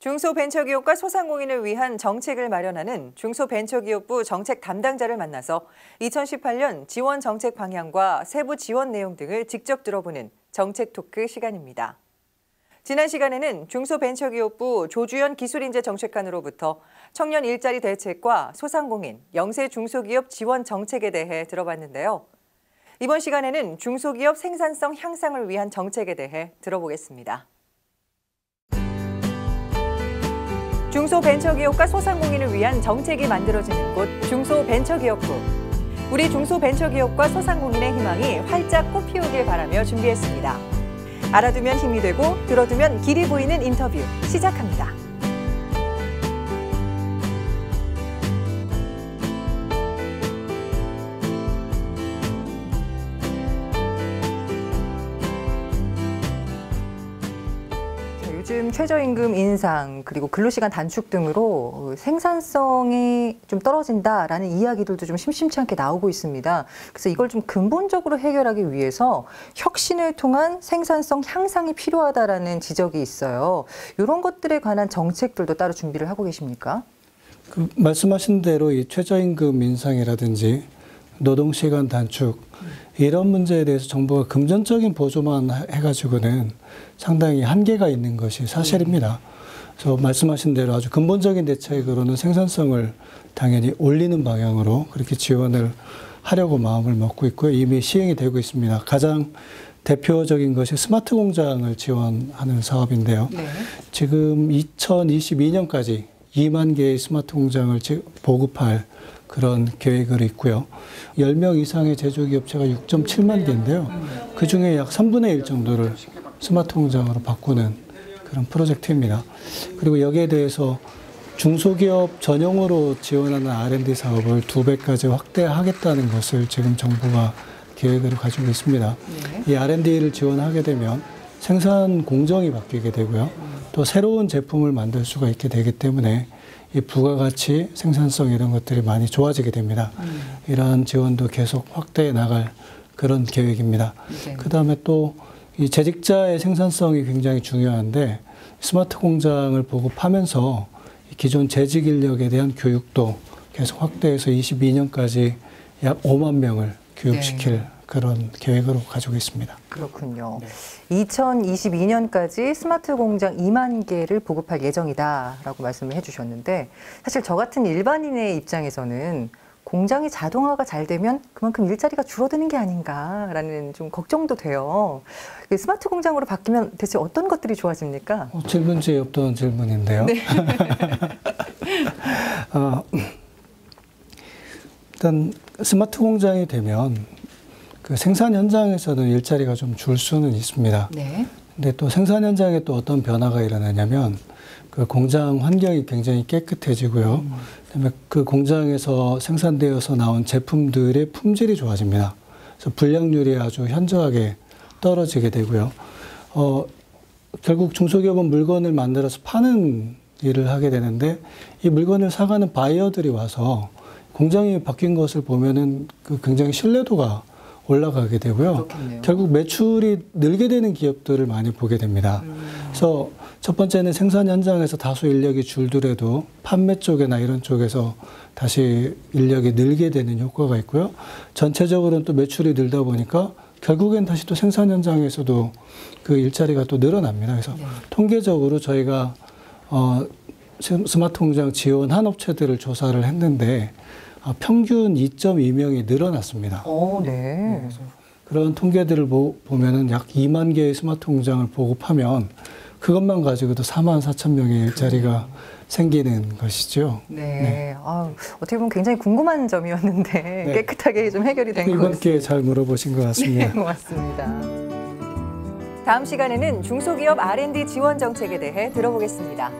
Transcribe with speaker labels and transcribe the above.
Speaker 1: 중소벤처기업과 소상공인을 위한 정책을 마련하는 중소벤처기업부 정책 담당자를 만나서 2018년 지원 정책 방향과 세부 지원 내용 등을 직접 들어보는 정책 토크 시간입니다. 지난 시간에는 중소벤처기업부 조주연 기술인재 정책관으로부터 청년 일자리 대책과 소상공인, 영세 중소기업 지원 정책에 대해 들어봤는데요. 이번 시간에는 중소기업 생산성 향상을 위한 정책에 대해 들어보겠습니다. 중소벤처기업과 소상공인을 위한 정책이 만들어지는 곳 중소벤처기업부. 우리 중소벤처기업과 소상공인의 희망이 활짝 꽃피우길 바라며 준비했습니다. 알아두면 힘이 되고 들어두면 길이 보이는 인터뷰 시작합니다. 요즘 최저임금 인상 그리고 근로시간 단축 등으로 생산성이 좀 떨어진다라는 이야기들도 좀 심심치 않게 나오고 있습니다. 그래서 이걸 좀 근본적으로 해결하기 위해서 혁신을 통한 생산성 향상이 필요하다라는 지적이 있어요. 이런 것들에 관한 정책들도 따로 준비를 하고 계십니까?
Speaker 2: 그 말씀하신 대로 이 최저임금 인상이라든지 노동시간 단축 이런 문제에 대해서 정부가 금전적인 보조만 해가지고는 상당히 한계가 있는 것이 사실입니다. 그래서 말씀하신 대로 아주 근본적인 대책으로는 생산성을 당연히 올리는 방향으로 그렇게 지원을 하려고 마음을 먹고 있고요. 이미 시행이 되고 있습니다. 가장 대표적인 것이 스마트 공장을 지원하는 사업인데요. 네. 지금 2022년까지 2만 개의 스마트 공장을 보급할 그런 계획을 있고요. 10명 이상의 제조기업체가 6.7만 개인데요. 그 중에 약 3분의 1 정도를 스마트 공장으로 바꾸는 그런 프로젝트입니다. 그리고 여기에 대해서 중소기업 전용으로 지원하는 R&D 사업을 두 배까지 확대하겠다는 것을 지금 정부가 계획으로 가지고 있습니다. 네. 이 R&D를 지원하게 되면 생산 공정이 바뀌게 되고요. 또 새로운 제품을 만들 수가 있게 되기 때문에 이 부가가치, 생산성 이런 것들이 많이 좋아지게 됩니다. 음. 이러한 지원도 계속 확대해 나갈 그런 계획입니다. 네. 그 다음에 또 이 재직자의 생산성이 굉장히 중요한데 스마트 공장을 보급하면서 기존 재직 인력에 대한 교육도 계속 확대해서 22년까지 약 5만 명을 교육시킬 네. 그런 계획으로 가지고 있습니다.
Speaker 1: 그렇군요. 네. 2022년까지 스마트 공장 2만 개를 보급할 예정이다라고 말씀을 해주셨는데 사실 저 같은 일반인의 입장에서는 공장이 자동화가 잘 되면 그만큼 일자리가 줄어드는 게 아닌가라는 좀 걱정도 돼요. 스마트 공장으로 바뀌면 대체 어떤 것들이 좋아집니까?
Speaker 2: 어, 질문 중에 없던 질문인데요. 네. 어, 일단 스마트 공장이 되면 그 생산 현장에서는 일자리가 좀 줄 수는 있습니다. 네. 근데 또 생산 현장에 또 어떤 변화가 일어나냐면 그 공장 환경이 굉장히 깨끗해지고요. 음. 그다음에 그 공장에서 생산되어서 나온 제품들의 품질이 좋아집니다. 그래서 불량률이 아주 현저하게 떨어지게 되고요. 어, 결국 중소기업은 물건을 만들어서 파는 일을 하게 되는데 이 물건을 사가는 바이어들이 와서 공장이 바뀐 것을 보면은 그 굉장히 신뢰도가 올라가게 되고요. 그렇겠네요. 결국 매출이 늘게 되는 기업들을 많이 보게 됩니다. 음. 그래서 첫 번째는 생산 현장에서 다소 인력이 줄더라도 판매 쪽이나 이런 쪽에서 다시 인력이 늘게 되는 효과가 있고요. 전체적으로는 또 매출이 늘다 보니까 결국엔 다시 또 생산 현장에서도 그 일자리가 또 늘어납니다. 그래서 네. 통계적으로 저희가 어, 스마트 공장 지원한 업체들을 조사를 했는데 아, 평균 2.2명이 늘어났습니다.
Speaker 1: 오, 네. 네
Speaker 2: 그런 통계들을 보, 보면은 약 2만 개의 스마트 공장을 보급하면 그것만 가지고도 4만 4천 명의 일자리가 생기는 것이죠.
Speaker 1: 네. 네. 아, 어떻게 보면 굉장히 궁금한 점이었는데 네. 깨끗하게 좀 해결이 된 것 같습니다.
Speaker 2: 이번 기회에 잘 물어보신 것 같습니다.
Speaker 1: 네, 고맙습니다. 다음 시간에는 중소기업 R&D 지원 정책에 대해 들어보겠습니다.